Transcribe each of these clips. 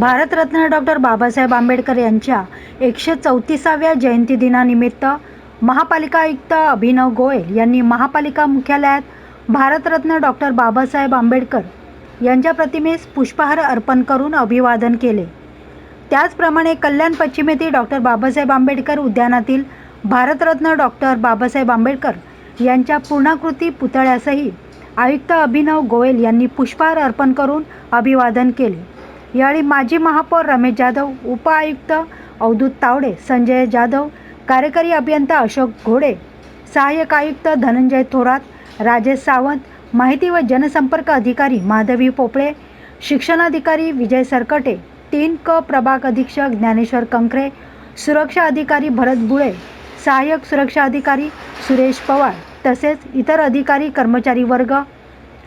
Bharat Ratna doctor Babasaheb Ambedkar यांच्या एकशे चौतीसाव्या जयंती दिनानिमित्त महापालिका आयुक्त अभिनव गोयल यांनी महापालिका मुख्यालयात भारतरत्न डॉक्टर बाबासाहेब आंबेडकर यांच्या प्रतिमेस पुष्पहार अर्पण करून अभिवादन केले. त्याचप्रमाणे कल्याण पश्चिमेतील डॉक्टर बाबासाहेब आंबेडकर उद्यानातील भारतरत्न डॉक्टर बाबासाहेब आंबेडकर यांच्या पूर्णाकृती पुतळ्यासही आयुक्त अभिनव गोयल यांनी पुष्पहार अर्पण करून अभिवादन केले. यावेळी माजी महापौर रमेश जाधव उपआयुक्त अवधूत तावडे संजय जाधव कार्यकारी अभियंता अशोक घोडे सहाय्यक आयुक्त धनंजय थोरात राजेश सावंत माहिती व जनसंपर्क अधिकारी माधवी पोपळे शिक्षणाधिकारी विजय सरकटे तीन क प्रभाग अधीक्षक ज्ञानेश्वर कंकरे सुरक्षा अधिकारी भरत बुळे सहाय्यक सुरक्षा अधिकारी सुरेश पवार तसेच इतर अधिकारी कर्मचारी वर्ग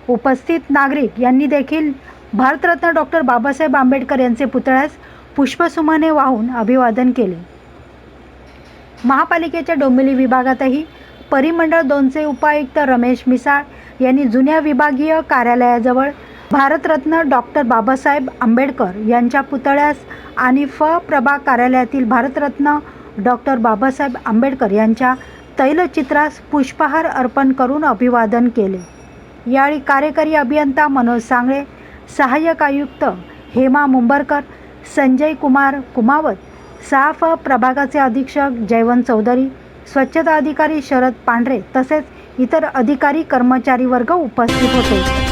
उपस्थित नागरिक यांनी देखील भारतरत्न डॉक्टर बाबासाहेब आंबेडकर यांचे पुतळ्यास पुष्पसुमाने वाहून अभिवादन केले. महापालिकेच्या डोंबिवली विभागातही परिमंडळ दोनचे उपायुक्त रमेश मिसाळ यांनी जुन्या विभागीय कार्यालयाजवळ भारतरत्न डॉक्टर बाबासाहेब आंबेडकर यांच्या पुतळ्यास आणि फ प्रभाग कार्यालयातील भारतरत्न डॉक्टर बाबासाहेब आंबेडकर यांच्या तैलचित्रास पुष्पहार अर्पण करून अभिवादन केले. यावेळी कार्यकारी अभियंता मनोज सांगळे सहाय्यक आयुक्त हेमा मुंबरकर संजय कुमार कुमावत साफ प्रभागाचे अधीक्षक जयवंत चौधरी स्वच्छता अधिकारी शरद पांढरे तसेच इतर अधिकारी कर्मचारी वर्ग उपस्थित होते.